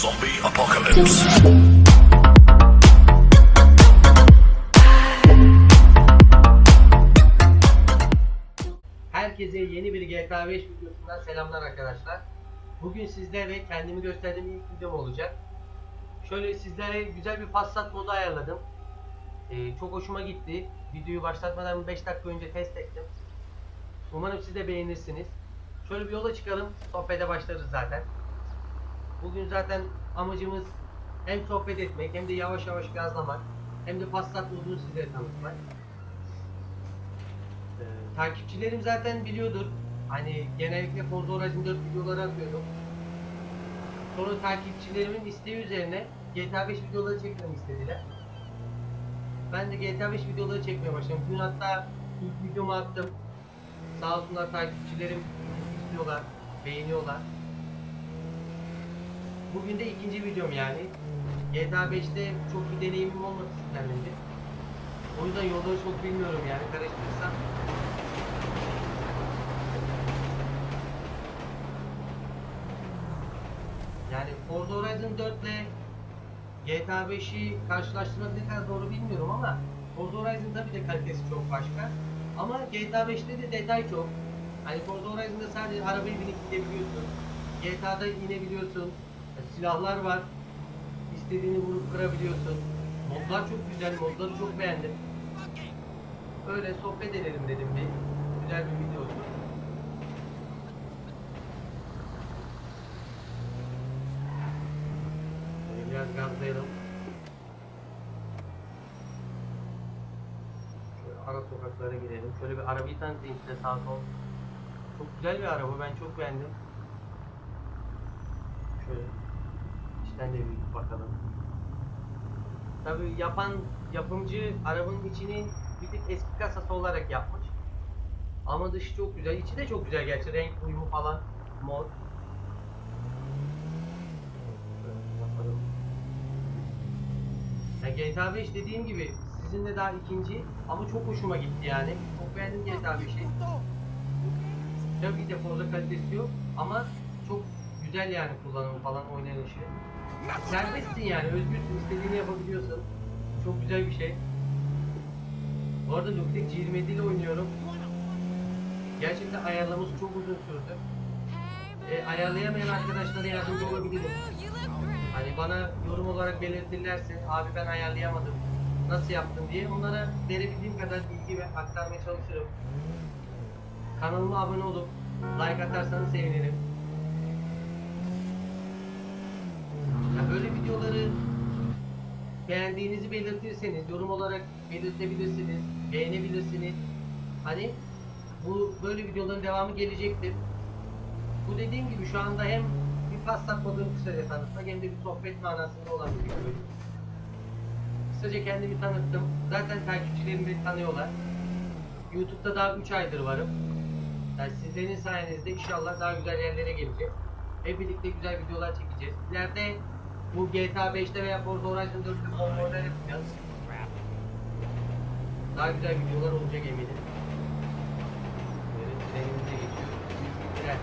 Zombie apocalypse. Herkese yeni bir GTA 5 videosundan selamlar arkadaşlar. Bugün sizlere kendimi gösterdiğim ilk videom olacak. Şöyle sizlere güzel bir Passat modu ayarladım. Ee, çok hoşuma gitti. Videoyu başlatmadan 5 dakika önce test ettim. Umarım siz de beğenirsiniz. Şöyle bir yola çıkalım. Sohbete başlarız zaten. Bugün zaten amacımız hem sohbet etmek hem de yavaş yavaş gazlamak hem de Passat modunu size tanıtmak. Ee, takipçilerim zaten biliyordur. Hani genellikle Forza Horizon 4 videoları atıyorum. Sonra takipçilerimin isteği üzerine GTA 5 videoları çekmemi istediler. Ben de GTA 5 videoları çekmeye başladım. Dün hatta ilk videomu attım. Sağ olsunlar takipçilerim izliyorlar, beğeniyorlar. Bugün de ikinci videom yani. GTA 5'te çok bir deneyimim olmadı sizden. O yüzden yolları çok bilmiyorum yani karıştırırsam. Yani Forza Horizon 4 ile GTA 5'i karşılaştırmak ne kadar doğru bilmiyorum ama Forza Horizon tabii de kalitesi çok başka. Ama GTA 5'te de detay çok. Hani Forza Horizon'da sadece arabayı binip gidebiliyorsun. GTA'da inebiliyorsun. Silahlar var. İstediğini vurup kırabiliyorsun. Modlar çok güzel. Modları çok beğendim. Öyle sohbet edelim dedim bir. Güzel bir video. Şöyle biraz gazlayalım. Ara sokaklara girelim. Şöyle bir arabayı tanıtayım size sağ sol. Çok güzel bir araba. Ben çok beğendim. Şöyle içten de bir bakalım. Tabi yapan yapımcı arabanın içini bir tık eski kasası olarak yapmış. Ama dışı çok güzel. İçi de çok güzel gerçi. Renk uyumu falan. Bakalım. Ya GTA 5 dediğim gibi sizinle daha ikinci ama çok hoşuma gitti yani. Çok beğendim GTA 5'i. Tabii ki de Forza kalitesi yok ama çok güzel yani kullanımı falan oynanışı. Serbestsin yani özgürsün istediğini yapabiliyorsun. Çok güzel bir şey. Bu arada Logitech G27 ile oynuyorum. Gerçekten ayarlaması çok uzun sürdü. E, ayarlayamayan arkadaşlara yardımcı olabilirim. Hani bana yorum olarak belirtirlerse abi ben ayarlayamadım nasıl yaptın diye onlara verebildiğim kadar bilgi ve aktarmaya çalışırım. Kanalıma abone olup like atarsanız sevinirim. Ya böyle videoları beğendiğinizi belirtirseniz yorum olarak belirtebilirsiniz, beğenebilirsiniz. Hani bu böyle videoların devamı gelecektir. Bu dediğim gibi şu anda hem bir Passat modunu kısaca tanıtmak hem de bir sohbet manasında olan bir video. Kısaca kendimi tanıttım. Zaten takipçilerim beni tanıyorlar. YouTube'da daha 3 aydır varım. Yani sizlerin sayenizde inşallah daha güzel yerlere geleceğiz. Hep birlikte güzel videolar çekeceğiz. İleride bu GTA 5'te veya Forza Horizon 4'te konvoylar yapacağız. Daha güzel videolar olacak eminim. Böyle trenimize geçiyoruz. Tren.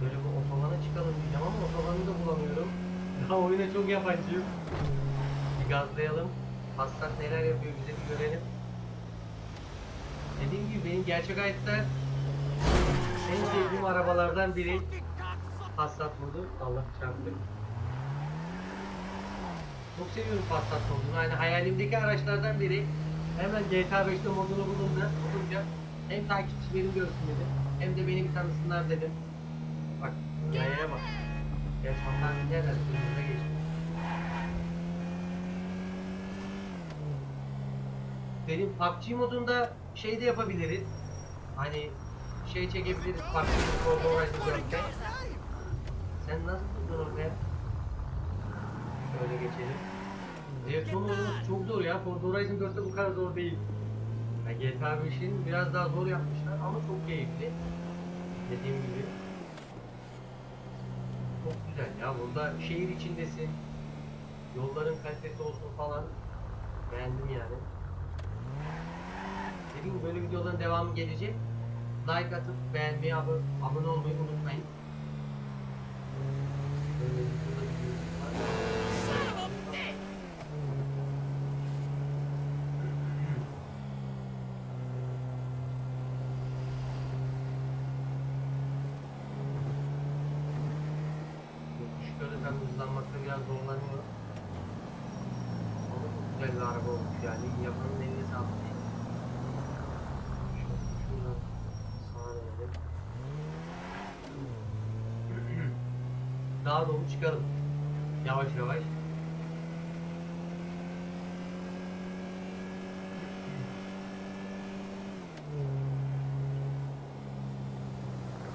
Şöyle bir otobana çıkalım diyeceğim ama otobanı da bulamıyorum. Daha oyuna çok yabancıyım. Bir gazlayalım. Passat neler yapıyor bize bir görelim. Dediğim gibi benim gerçek hayatta en sevdiğim arabalardan biri Passat modu. Allah çarptı. Çok seviyorum Passat modunu. Yani hayalimdeki araçlardan biri. Hemen GTA 5'te modunu bulunca, bulunca hem takipçilerim görsün dedim hem de beni bir tanısınlar dedim. Bak yayaya bak. Geç hatta nereden Benim PUBG modunda şey de yapabiliriz. Hani şey çekebiliriz PUBG Forza Horizon 4'te. Sen nasıl buldun oraya? Şöyle geçelim. Direksiyon oynaması çok zor ya. Forza Horizon 4'te bu kadar zor değil. Ya GTA 5'in biraz daha zor yapmışlar ama çok keyifli. Dediğim gibi. Çok güzel ya. Burada şehir içindesin. Yolların kalitesi olsun falan. Beğendim yani. Dediğim gibi böyle videoların devamı gelecek. Like atıp beğenmeyi, abone, abone olmayı unutmayın. Yukarı ben hızlanmakta biraz zorlanıyor. Bir araba olmuş yani. Yapanın eline sağlık değil. Daha doğru çıkalım. Yavaş yavaş.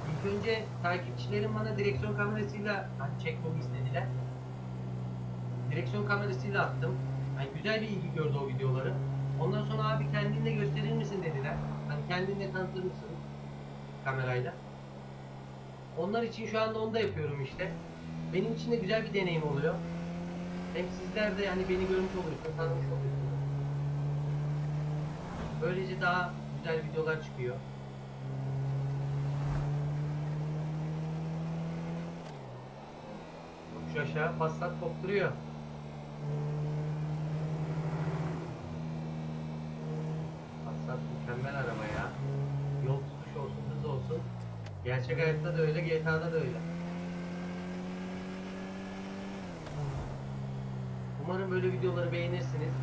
İlk önce takipçilerim bana direksiyon kamerasıyla hani çekmemi istediler. Direksiyon kamerasıyla attım. Hani güzel bir ilgi gördü o videoları. Ondan sonra abi kendinle gösterir misin dediler. Hani kendinle tanıtır mısın kamerayla. Onlar için şu anda onu da yapıyorum işte. Benim için de güzel bir deneyim oluyor. Hem sizler de yani beni görmüş oluyorsunuz, tanımış oluyorsunuz. Böylece daha güzel videolar çıkıyor. Yokuş aşağı Passat kopturuyor. Passat mükemmel araba ya. Yol tutuş olsun, hız olsun. Gerçek hayatta da öyle, GTA'da da öyle. Umarım böyle videoları beğenirsiniz.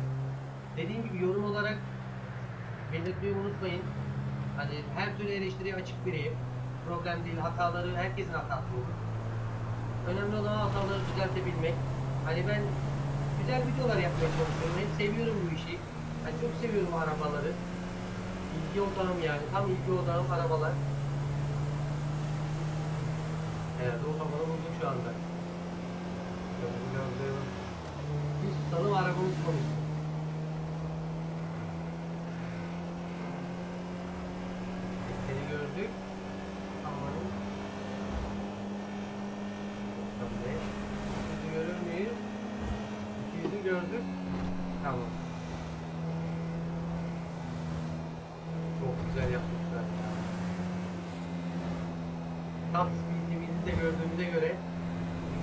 Dediğim gibi yorum olarak belirtmeyi unutmayın. Hani her türlü eleştiriye açık biriyim. Problem değil, hataları herkesin hatası olur. Önemli olan hataları düzeltebilmek. Hani ben güzel videolar yapmaya çalışıyorum. Hem seviyorum bu işi. Hani çok seviyorum arabaları. İlgi odağım yani. Tam ilgi odağım arabalar. Herhalde o kafana buldum şu anda. Bir tutalım arabamız konuşsun. Seni gördük. Aman. Tabii. Yüzü görür müyüz? Yüzü gördük. Tamam. Çok güzel yapmışlar ya. Tam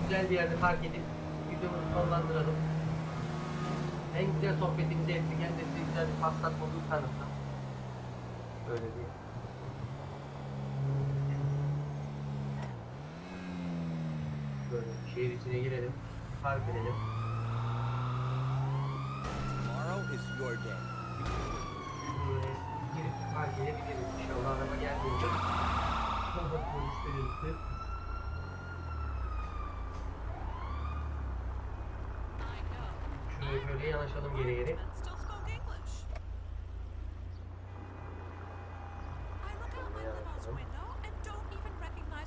güzel bir yerde park edip videomuzu sonlandıralım. En güzel sohbetimizi ettik. Hem de size güzel bir Passat modunu tanıttım. Böyle bir Böyle şehir içine girelim. Park edelim. Tomorrow is your day. Girip park edebiliriz. İnşallah araba gelmeyecek. Baba polis delirtti.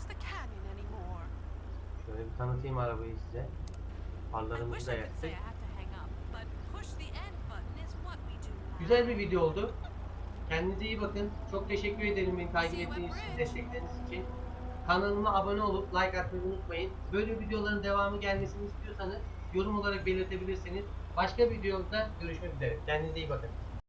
The canyon anymore. Şöyle bir tanıtayım arabayı size. Farlarımızı da yaktık. Güzel bir video oldu. Kendinize iyi bakın. Çok teşekkür ederim beni takip ettiğiniz için, destekleriniz için. Kanalıma abone olup like atmayı unutmayın. Böyle videoların devamı gelmesini istiyorsanız yorum olarak belirtebilirsiniz. Başka videomda görüşmek üzere. Kendinize iyi bakın.